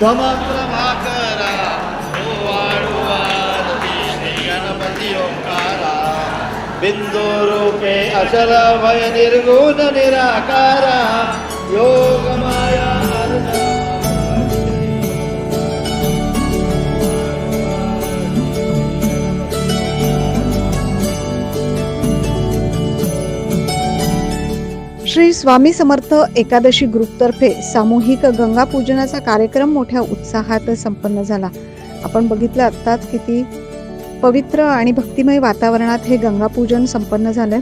ધમ પ્રભાકરા ગણપતિ ઓમકારા બિંદુ રૂપે અચલ ભય નિર્ગુણ નિરાકારા યો श्री स्वामी समर्थ एकादशी ग्रुपतर्फे सामूहिक गंगा पूजनाचा कार्यक्रम मोठ्या उत्साहात संपन्न झाला. आपण बघितलं आत्ताच किती पवित्र आणि भक्तिमय वातावरणात हे गंगा पूजन संपन्न झालं.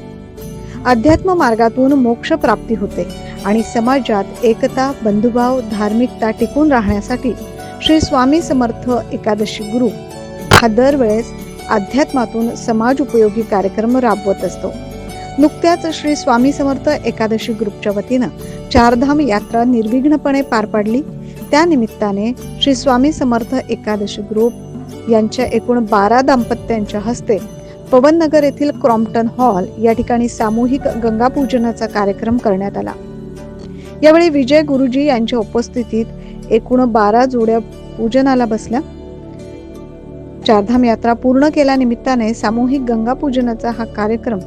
अध्यात्म मार्गातून मोक्ष प्राप्ती होते आणि समाजात एकता बंधुभाव धार्मिकता टिकून राहण्यासाठी श्री स्वामी समर्थ एकादशी ग्रुप हा दरवेळेस अध्यात्मातून समाज उपयोगी कार्यक्रम राबवत असतो. नुकत्याच श्री स्वामी समर्थ एकादशी ग्रुपच्या वतीनं चारधाम यात्रा निर्विघ्नपणे पार पाडली. त्यानिमित्ताने श्री स्वामी समर्थ एकादशी ग्रुप यांच्या एकूण बारा दाम्पत्यांच्या हस्ते पवननगर येथील क्रॉम्प्टन हॉल या ठिकाणी सामूहिक गंगा पूजनाचा कार्यक्रम करण्यात आला. यावेळी विजय गुरुजी यांच्या उपस्थितीत एकूण बारा जोड्या पूजनाला बसल्या. चारधाम यात्रा पूर्ण केल्यानिमित्ताने सामूहिक गंगा पूजनाचा हा कार्यक्रम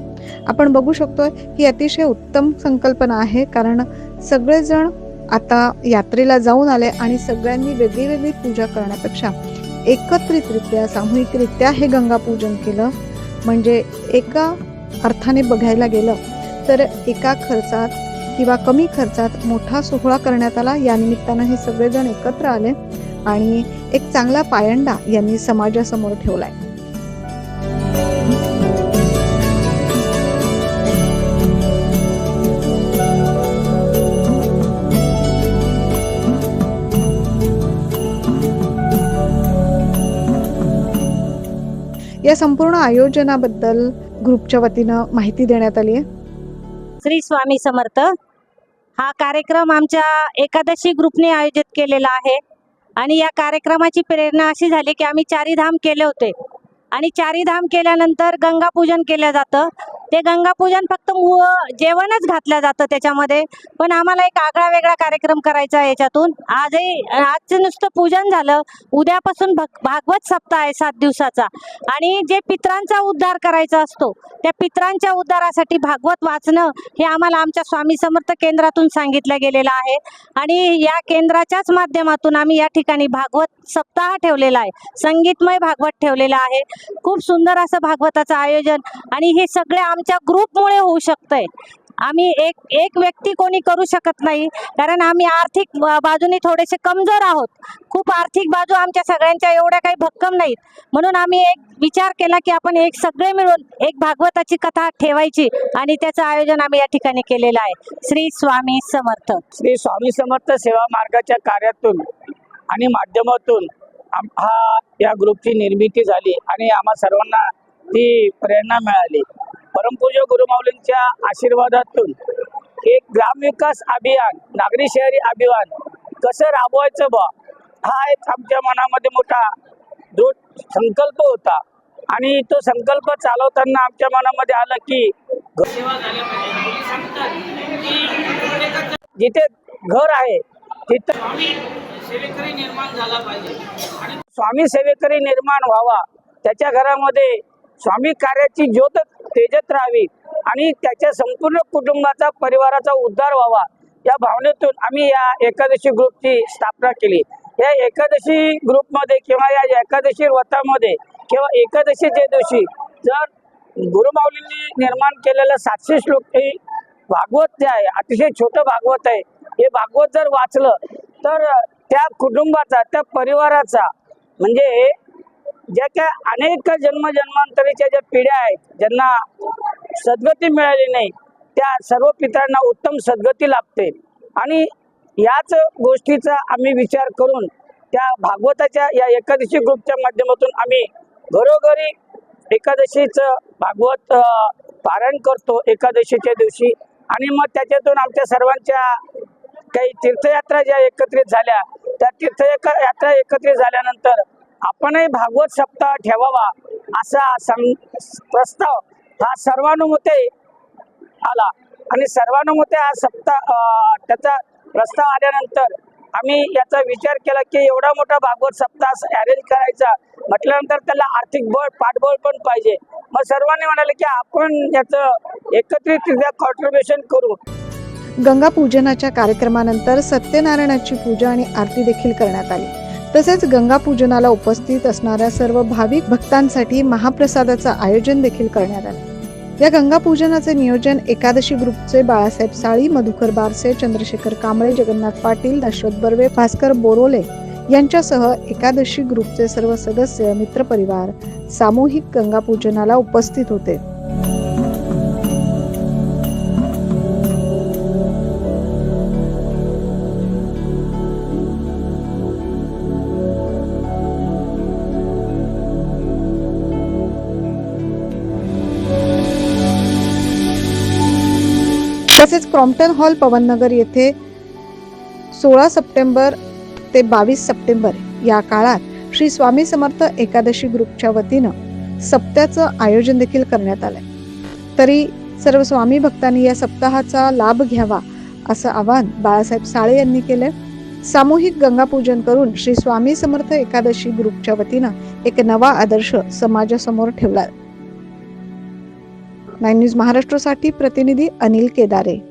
आपण बघू शकतोय ही अतिशय उत्तम संकल्पना आहे कारण सगळेजण आता यात्रेला जाऊन आले आणि सगळ्यांनी वेगळी वेगळी पूजा करण्यापेक्षा एकत्रितरित्या सामूहिकरित्या हे गंगा पूजन केलं. म्हणजे एका अर्थाने बघायला गेलं तर एका खर्चात किंवा कमी खर्चात मोठा सोहळा करण्यात आला. या निमित्तानं हे सगळेजण एकत्र आले आणि एक चांगला पायंडा यांनी समाजासमोर ठेवलाय. या संपूर्ण आयोजनाबद्दल ग्रुपच्या वतीनं माहिती देण्यात आली आहे. श्री स्वामी समर्थ हा कार्यक्रम आमच्या एकादशी ग्रुपने आयोजित केलेला आहे. आणि या कार्यक्रमाची प्रेरणा अशी झाली की आम्ही चारी धाम केले होते. आणि चारी धाम केल्यानंतर गंगापूजन केलं जातं. ते गंगापूजन फक्त मु- जेवणच घातलं जातं त्याच्यामध्ये. पण आम्हाला एक आगळा वेगळा कार्यक्रम करायचा आहे याच्यातून. आजही आजचं नुसतं पूजन झालं. उद्यापासून भग भागवत सप्ताह आहे सात दिवसाचा. आणि जे पित्रांचा उद्धार करायचा असतो त्या पित्रांच्या उद्धारासाठी भागवत वाचणं हे आम्हाला आमच्या स्वामी समर्थ केंद्रातून सांगितलं गेलेलं आहे. आणि या केंद्राच्याच माध्यमातून आम्ही या ठिकाणी भागवत सप्ताह ठेवलेला आहे. संगीतमय भागवत ठेवलेला आहे. खूप सुंदर असं भागवताचं आयोजन आणि हे सगळे आमच्या ग्रुपमुळे होऊ शकतंय. आम्ही एक एक व्यक्ती कोणी करू शकत नाही कारण आम्ही आर्थिक बा- बाजूने थोडेसे कमजोर आहोत. खूप आर्थिक बाजू आमच्या सगळ्यांच्या एवढ्या काही भक्कम नाहीत. म्हणून आम्ही एक विचार केला की आपण एक सगळे मिळून एक भागवताची कथा ठेवायची आणि त्याचं आयोजन आम्ही या ठिकाणी केलेलं आहे. श्री स्वामी समर्थ. श्री स्वामी समर्थ सेवा मार्गाच्या कार्यातून. आणि माध्यमातून हा या ग्रुपची निर्मिती झाली आणि आम्हा सर्वांना ती प्रेरणा मिळाली. परमपूज्य गुरुमाऊलींच्या आशीर्वादातून एक ग्रामविकास अभियान नागरी शहरी अभियान कसं राबवायचं बा हा एक आमच्या मनामध्ये मोठा दृढ संकल्प होता. आणि तो संकल्प चालवताना आमच्या मनामध्ये आलं की जिथे घर आहे सेवेकरी निर्माण झाला पाहिजे. आणि स्वामी सेवेकरी निर्माण व्हावा. त्याच्या घरामध्ये स्वामी कार्याची ज्योत तेजत राहावी आणि त्याच्या संपूर्ण कुटुंबाचा परिवाराचा उद्धार व्हावा. या भावनेतून आम्ही या एकादशी ग्रुपची स्थापना केली. या एकादशी ग्रुपमध्ये किंवा या एकादशी व्रतामध्ये किंवा एकादशीच्या दिवशी जर गुरुमाऊलींनी निर्माण केलेलं सातशे श्लोक हे भागवत जे आहे अतिशय छोटं भागवत आहे हे भागवत जर वाचलं तर त्या कुटुंबाचा त्या परिवाराचा म्हणजे ज्या काय अनेक जन्मजन्मांतरीच्या ज्या पिढ्या आहेत ज्यांना सद्गती मिळाली नाही त्या सर्व पितरांना उत्तम सद्गती लाभते. आणि याच गोष्टीचा आम्ही विचार करून त्या भागवताच्या या एकादशी ग्रुपच्या माध्यमातून आम्ही घरोघरी एकादशीचं भागवत पारायण करतो एकादशीच्या दिवशी. आणि मग त्याच्यातून आमच्या सर्वांच्या काही तीर्थयात्रा ज्या एकत्रित झाल्या त्या तीर्थयात्रा यात्रा एकत्रित झाल्यानंतर आपणही भागवत सप्ताह ठेवावा असा प्रस्ताव हा सर्वानुमते आला. आणि सर्वानुमते हा सप्ताह त्याचा प्रस्ताव आल्यानंतर आम्ही याचा विचार केला की एवढा मोठा भागवत सप्ताह अरेंज करायचा म्हटल्यानंतर त्याला आर्थिक बळ पाठबळ पण पाहिजे. मग सर्वांनी म्हणाले की आपण याचं एकत्रितरित्या कॉन्ट्रीब्युशन करू. गंगा पूजनाच्या कार्यक्रमानंतर सत्यनारायणाची पूजा आणि आरती देखील करण्यात आली. तसेच गंगा पूजनाला उपस्थित असणाऱ्या सर्व भाविक भक्तांसाठी महाप्रसादाचं आयोजन देखील करण्यात आलं. या गंगा पूजनाचे नियोजन एकादशी ग्रुपचे बाळासाहेब साळी मधुकर बारसे चंद्रशेखर कांबळे जगन्नाथ पाटील दशरथ बर्वे भास्कर बोरोले यांच्यासह एकादशी ग्रुपचे सर्व सदस्य मित्रपरिवार सामूहिक गंगापूजनाला उपस्थित होते. तसेच क्रॉम्प्टन हॉल पवननगर येथे सोळा सप्टेंबर ते बावीस सप्टेंबर या काळात श्री स्वामी समर्थ एकादशी ग्रुपच्या वतीनं सप्त्याचं आयोजन देखील करण्यात आलंय. तरी सर्व स्वामी भक्तांनी या सप्ताहाचा लाभ घ्यावा असं आवाहन बाळासाहेब साळे यांनी केलं सामूहिक गंगापूजन करून श्री स्वामी समर्थ एकादशी ग्रुपच्या वतीनं एक नवा आदर्श समाजासमोर ठेवला नाईन न्यूज महाराष्ट्रासाठी प्रतिनिधी अनिल केदारे.